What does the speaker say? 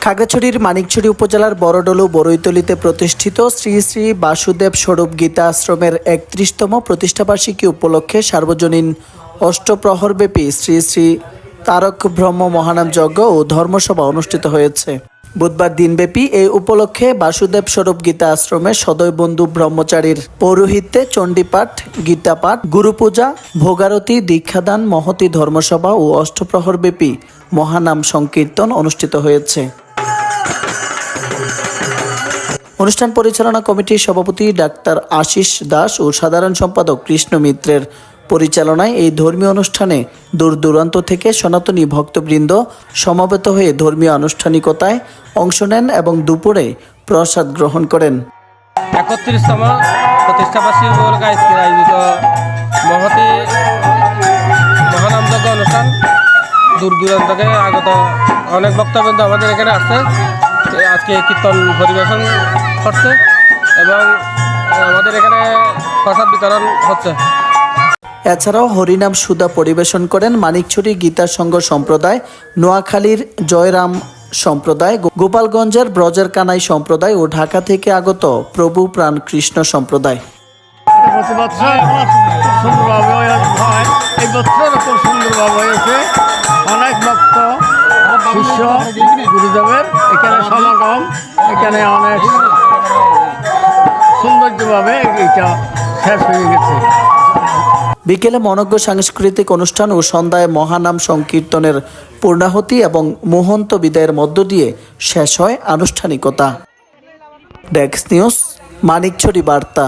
খাগড়াছড়ির মানিকছড়ি উপজেলার বড়ডলু বড়ইতলিতে প্রতিষ্ঠিত শ্রী শ্রী বাসুদেব স্বরূপ গীতা আশ্রমের একত্রিশতম প্রতিষ্ঠাবার্ষিকী উপলক্ষে সার্বজনীন অষ্টপ্রহরব্যাপী শ্রী শ্রী তারক ব্রহ্ম মহানাম যজ্ঞ ও ধর্মসভা অনুষ্ঠিত হয়েছে। বুধবার দিনব্যাপী এই উপলক্ষে বাসুদেব স্বরূপ গীতা আশ্রমে সদয় বন্ধু ব্রহ্মচারীর পৌরোহিত্যে চণ্ডীপাঠ, গীতাপাঠ, গুরুপূজা, ভোগারতি, দীক্ষাদান, মহতি ধর্মসভা ও অষ্টপ্রহরব্যাপী মহানাম সংকীর্তন অনুষ্ঠিত হয়েছে। অনুষ্ঠান পরিচালনা কমিটির সভাপতি ডাক্তার আশিস দাস ও সাধারণ সম্পাদক কৃষ্ণ মিত্রের পরিচালনায় এই ধর্মীয় অনুষ্ঠানে দূর দূরান্ত থেকে সনাতনী ভক্তবৃন্দ সমবেত হয়ে ধর্মীয় আনুষ্ঠানিকতায় অংশ নেন এবং দুপুরে প্রসাদ গ্রহণ করেন। অনুষ্ঠান দূর দূরান্ত থেকে আগত অনেক বক্তবৃন্দ আমাদের এখানে আসছে। আজকে কীর্তন পরিবেশন করছে এবং আমাদের এখানে প্রসাদ বিতরণ হচ্ছে। এছাড়াও হরিনাম সুদা পরিবেশন করেন মানিকছড়ি গীতা সংঘ সম্প্রদায়, নোয়াখালীর জয়রাম সম্প্রদায়, গোপালগঞ্জের ব্রজের কানাই সম্প্রদায় ও ঢাকা থেকে আগত প্রভু প্রাণ কৃষ্ণ সম্প্রদায় সৌন্দর্যভাবে এটা শেষ হয়ে গেছে। বিকেলে মনজ্ঞ সাংস্কৃতিক অনুষ্ঠান ও সন্ধ্যায় মহানাম সংকীর্তনের পূর্ণাহতি এবং মোহন্ত বিদায়ের মধ্য দিয়ে শেষ হয় আনুষ্ঠানিকতা। ডেক্স নিউজ মানিকছড়ি বার্তা।